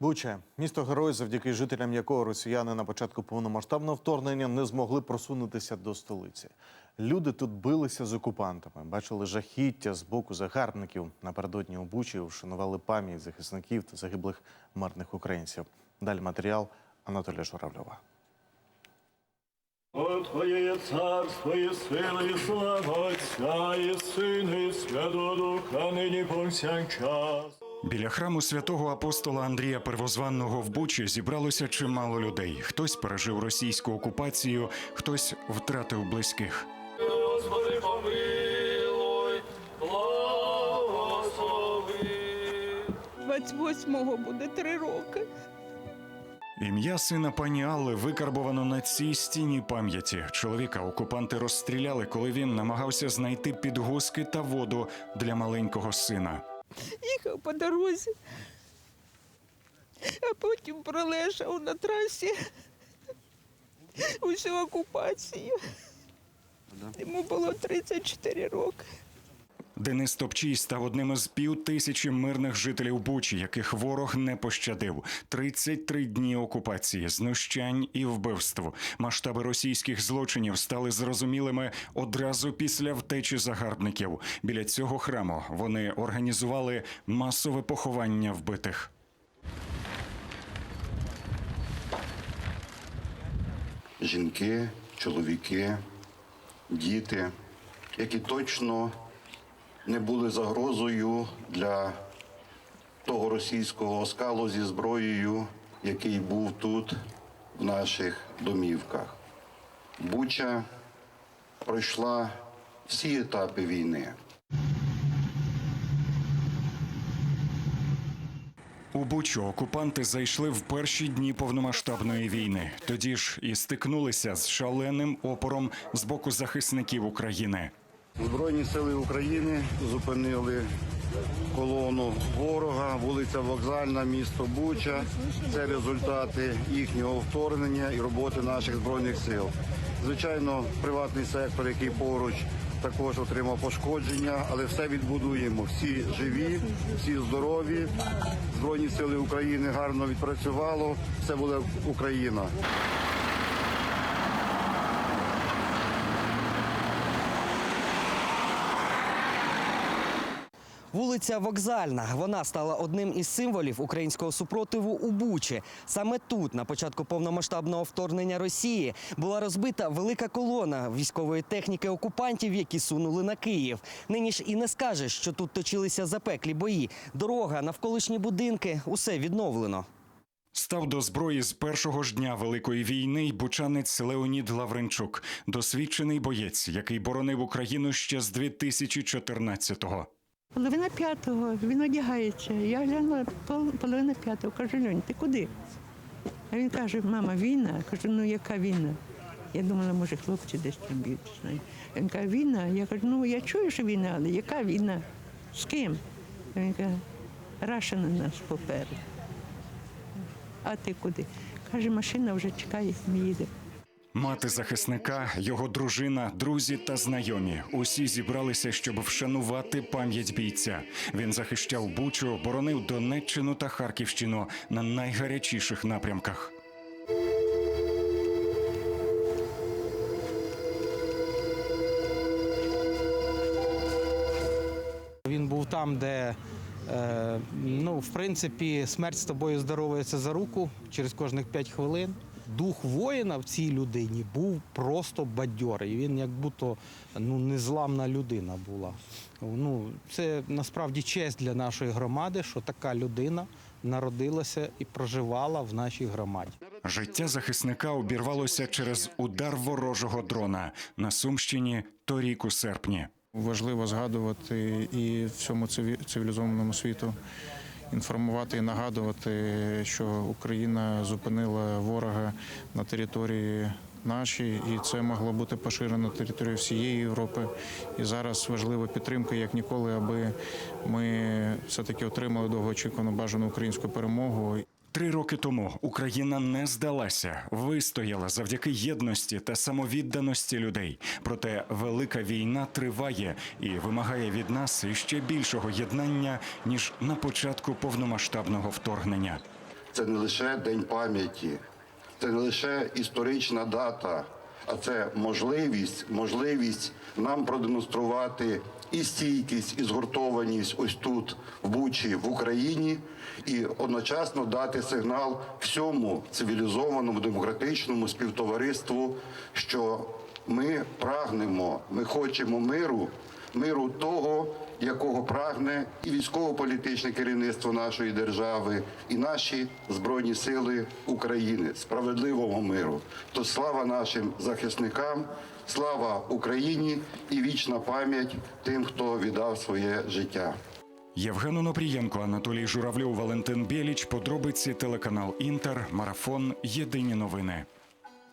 Буча місто герой, завдяки жителям якого росіяни на початку повномасштабного вторгнення не змогли просунутися до столиці. Люди тут билися з окупантами, бачили жахіття з боку загарбників. Напередодні у Бучі вшанували пам'ять захисників та загиблих мирних українців. Далі матеріал Анатолія Журавльова. Бо Твоє царство і сила, і слава Отця, і Сина, і Святого Духа, нині повсякчас. Біля храму святого апостола Андрія Первозванного в Бучі зібралося чимало людей. Хтось пережив російську окупацію, хтось втратив близьких. Господи, помилуй, благослови. 28-го буде три роки. Ім'я сина пані Алли викарбовано на цій стіні пам'яті. Чоловіка окупанти розстріляли, коли він намагався знайти підгузки та воду для маленького сина. Їхав по дорозі, а потім пролежав на трасі усю окупацію. Йому було 34 роки. Денис Топчій став одним із пів тисячі мирних жителів Бучі, яких ворог не пощадив. 33 дні окупації, знущань і вбивств. Масштаби російських злочинів стали зрозумілими одразу після втечі загарбників. Біля цього храму вони організували масове поховання вбитих. жінки, чоловіки, діти, які точно не були загрозою для того російського оскалу зі зброєю, який був тут, в наших домівках. Буча пройшла всі етапи війни. У Бучу окупанти зайшли в перші дні повномасштабної війни. Тоді ж і стикнулися з шаленим опором з боку захисників України. Збройні сили України зупинили колону ворога, вулиця Вокзальна, місто Буча. Це результати їхнього вторгнення і роботи наших збройних сил. Звичайно, приватний сектор, який поруч, також отримав пошкодження, але все відбудуємо. Всі живі, всі здорові. Збройні сили України гарно відпрацювало. Все буде Україна. Вулиця Вокзальна. Вона стала одним із символів українського супротиву у Бучі. Саме тут, на початку повномасштабного вторгнення Росії, була розбита велика колона військової техніки окупантів, які сунули на Київ. Нині ж і не скажеш, що тут точилися запеклі бої. Дорога, навколишні будинки усе відновлено. Став до зброї з першого ж дня великої війни й бучанець Леонід Лавренчук, досвідчений боєць, який боронив Україну ще з 2014-го. Половина п'ятого, він одягається. Я глянула пол- половина п'ятого. Кажу, Льонь, ти куди? А він каже, мама, війна. Я кажу, ну яка війна? Я думала, може, хлопці десь там б'ють. Він каже, війна. Я кажу, ну я чую, що війна, але яка війна? З ким? Він каже, Раша на нас попереду. А ти куди? Каже, машина вже чекає, ми їдемо. Мати захисника, його дружина, друзі та знайомі усі зібралися, щоб вшанувати пам'ять бійця. Він захищав Бучу, боронив Донеччину та Харківщину на найгарячіших напрямках. Він був там, де е, ну, в принципі смерть з тобою здоровується за руку через кожних 5 хвилин. Дух воїна в цій людині був просто бадьорий. Він як будто ну, незламна людина була. Ну, це насправді честь для нашої громади, що така людина народилася і проживала в нашій громаді. Життя захисника обірвалося через удар ворожого дрона на Сумщині торік у серпні. Важливо згадувати і всьому цивілізованому світу інформувати і нагадувати, що Україна зупинила ворога на території нашій, і це могло бути поширено на територію всієї Європи. І зараз важлива підтримка, як ніколи, аби ми все-таки отримали довгоочікувану бажану українську перемогу. Три роки тому Україна не здалася, вистояла завдяки єдності та самовідданості людей. Проте велика війна триває і вимагає від нас іще більшого єднання ніж на початку повномасштабного вторгнення. це не лише день пам'яті, це не лише історична дата, а це можливість, можливість нам продемонструвати і стійкість, і згуртованість ось тут, в Бучі, в Україні, і одночасно дати сигнал всьому цивілізованому демократичному співтовариству, що ми прагнемо, ми хочемо миру, миру того, якого прагне і військово-політичне керівництво нашої держави, і наші збройні сили України, справедливого миру. То слава нашим захисникам, слава Україні і вічна пам'ять тим, хто віддав своє життя. Євген Онопрієнко, Анатолій Журавльов, Валентин Біліч. Подробиці телеканал Інтер. Марафон. Єдині новини.